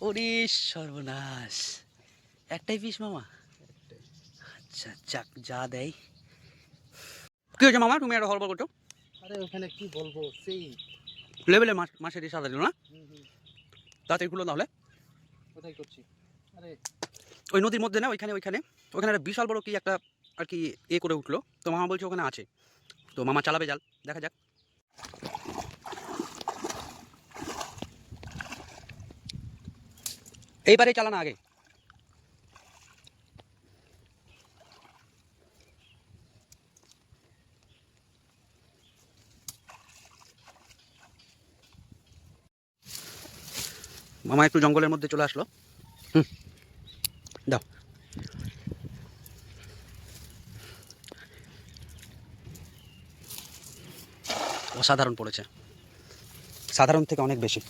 ওরে সর্বনাশ। একটাই পিস মামা? আচ্ছা যাক যা দেয়। কি হয়েছে মামা? তুমি একটা হলবল করছ? আরে ওখানে কি বলব? সেই। লেভেলের মাছ মাছের সাদা দিল না? হুম, খুলো তাহলে। কোথায় করছি? আরে। ওই নদীর মধ্যে না ওইখানে ওইখানে। ওখানে একটা বিশাল বড় কি একটা আর কি এ করে উঠল। তো মামা বলছে ওখানে আছে। তো মামা চালাবে জাল দেখা যাক। এইবারে চালানো আগে। মামা একটু জঙ্গলের মধ্যে চলে আসলো। হুম। দাও। অসাধারণ পড়েছে। সাধারণ থেকে অনেক বেশি।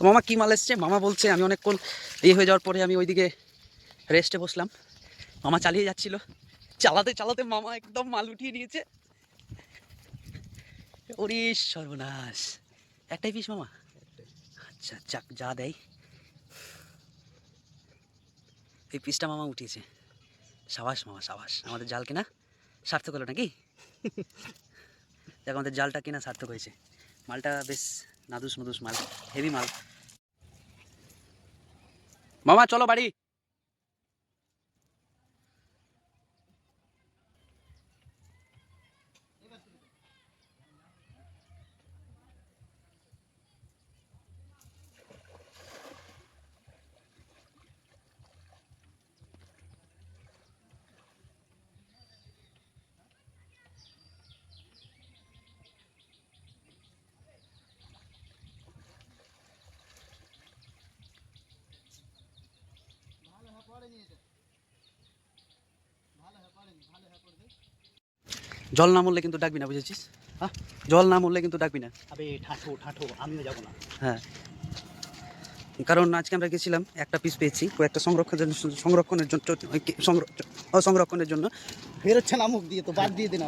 তো মামা কি মাল এসছে? মামা বলছে, আমি অনেকক্ষণ ইয়ে হয়ে যাওয়ার পরে আমি ওইদিকে রেস্টে বসলাম। মামা চালিয়ে যাচ্ছিল। চালাতে চালাতে মামা একদম মাল উঠিয়ে নিয়েছে। ওরে সর্বনাশ। একটাই পিস মামা? আচ্ছা যাক, যা দেয়। এই পিসটা মামা উঠিয়েছে। সাবাস মামা, সাবাস। আমাদের জাল কেনা সার্থক হলো নাকি? দেখ আমাদের জালটা কেনা সার্থক হয়েছে। মালটা বেশ নাদুস মদুস মাল হেভি মাল। মামা চলো বাড়ি। জল না মরলে কিন্তু ডাকবি না বুঝেছিস? হ্যাঁ? জল না মরলে কিন্তু ডাকবি না। আবে ঠাঠো ঠাঠো আমিও যাব না। হ্যাঁ। কারণ আজকে আমরা গেছিলাম একটা পিস পেয়েছি কয়েকটা সংরক্ষণের সংরক্ষণের জন্য সংরক্ষণের জন্য। বেরোচ্ছে না মুখ দিয়ে তো বাদ দিয়ে দিন